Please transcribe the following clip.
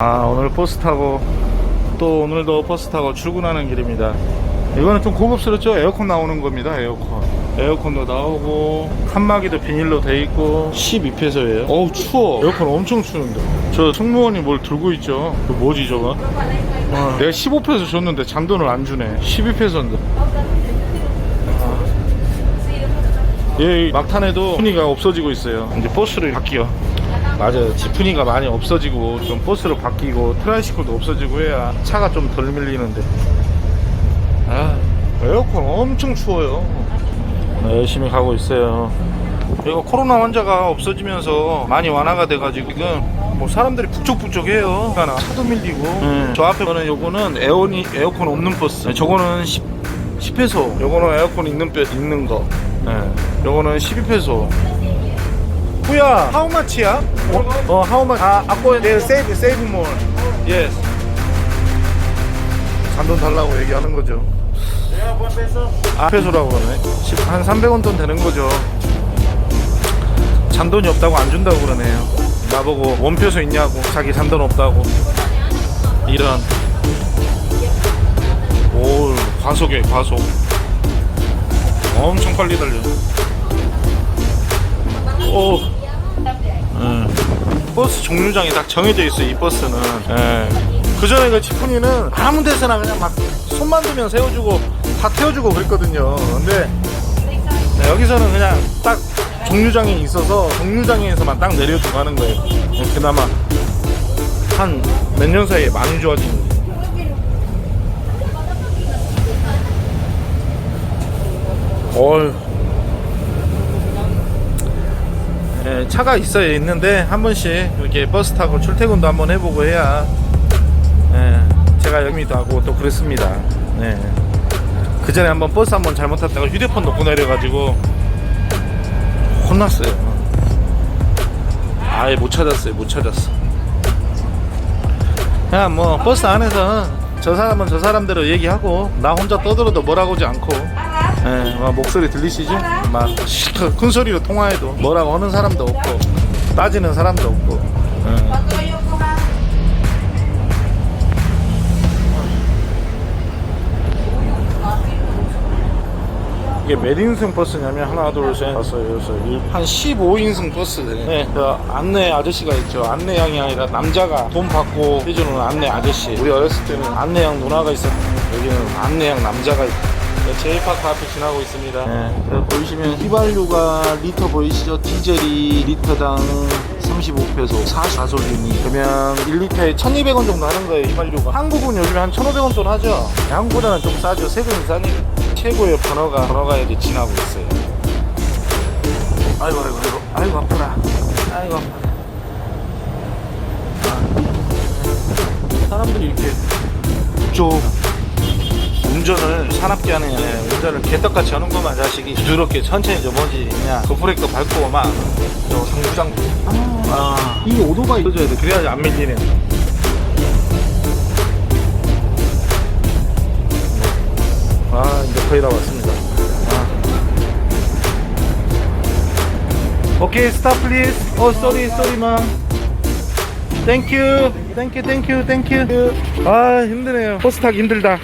아 오늘 버스 타고 또 오늘도 버스 타고 출근하는 길입니다. 이거는 좀 고급스럽죠? 에어컨 나오는 겁니다 에어컨. 에어컨도 나오고 칸막이도 비닐로 돼 있고 12페소예요. 어우 추워. 에어컨 엄청 추운데. 저 승무원이 뭘 들고 있죠? 그 뭐지 저거? 어, 내가 15페소 줬는데 잔돈을 안 주네. 12페소인데. 예, 막탄에도 지프니가 없어지고 있어요. 이제 버스를 바뀌어. 맞아요. 지프니가 많이 없어지고 좀 버스로 바뀌고 트라이시클도 없어지고 해야 차가 좀 덜 밀리는데. 아, 에어컨 엄청 추워요. 네, 열심히 가고 있어요. 이거 코로나 환자가 없어지면서 많이 완화가 돼가지고 지금 뭐 사람들이 북적북적해요. 하나 차도 밀리고. 저 앞에 거는 요거는 에어니 에어컨 없는 버스. 네, 저거는 10 10페소. 요거는 에어컨 있는 뼈 있는 거. 네. 요거는 12페소. 후야, how much야? 어, 어 how much? 아, 아까 내 save save more. Yes. 잔돈 달라고 얘기하는 거죠. 아, 페소라고 그러네. 10, 한 300원 돈 되는 거죠. 잔돈이 없다고 안 준다고 그러네요. 나보고 원표소 있냐고 자기 잔돈 없다고. 이런. 오, 과속에 과속. 엄청 빨리 달려. 오. 응. 버스 종류장이 딱 정해져 있어 이 버스는. 예. 그 전에 그 지프니는 아무 데서나 그냥 막 손만 대면 세워주고 다 태워주고 그랬거든요. 근데 네, 여기서는 그냥 딱 종류장이 있어서 종류장에서만 딱 내려주고 가는 거예요. 그나마 한 몇 년 사이에 많이 좋아진 거예요. 어휴. 예, 차가 있어야 있는데 한 번씩 이렇게 버스 타고 출퇴근도 한번 해보고 해야 예, 제가 여기도 하고 또 그랬습니다. 예. 그 전에 한번 버스 한번 잘못 탔다가 휴대폰 놓고 내려가지고 혼났어요. 아예 못 찾았어요. 못 찾았어. 그냥 뭐 버스 안에서 저 사람은 저 사람대로 얘기하고 나 혼자 떠들어도 뭐라고 하지 않고 예, 막 목소리 들리시죠? 막 실컷 큰 소리로 통화해도. 뭐라고 하는 사람도 없고 따지는 사람도 없고. 예. 이게 몇 인승 버스냐면 하나 둘셋 다섯 여섯 일곱 한 15인승 버스. 네, 그 안내 아저씨가 있죠. 안내양이 아니라 남자가 돈 받고 해주는 안내 아저씨. 우리 어렸을 때는 안내양 누나가 있었고 여기는 안내양 남자가 있고 제이파크 앞에 지나고 있습니다. 네, 그 보이시면 휘발유가 리터 보이시죠? 디젤이 리터당 35페소 40가솔린이. 그러면 1리터에 1200원 정도 하는 거예요 휘발유가. 한국은 요즘에 한 1500원 돈 하죠? 한국보다는 좀 싸죠. 세금이 싸니까 최고의 번호가 번호가 이제 지나고 있어요. 아이고 아이고 아이고. 아이고 아프다. 아이고 아프다. 아. 사람들이 이렇게 쭉 운전을 사납게 게 아니라 운전을 개떡같이 하는구만 자식이 부드럽게 천천히 좀 뭐지 그냥 급브레이크 밟고 막저 상부장. 아, 이 오토바이. 써줘야 돼 그래야지 안 밀리네. 아 이제 거의 다 왔습니다. 아. 오케이 스탑 플리즈. 어 쏘리 쏘리 맘 땡큐. 땡큐 땡큐 땡큐. 아 힘드네요. 버스 타기 힘들다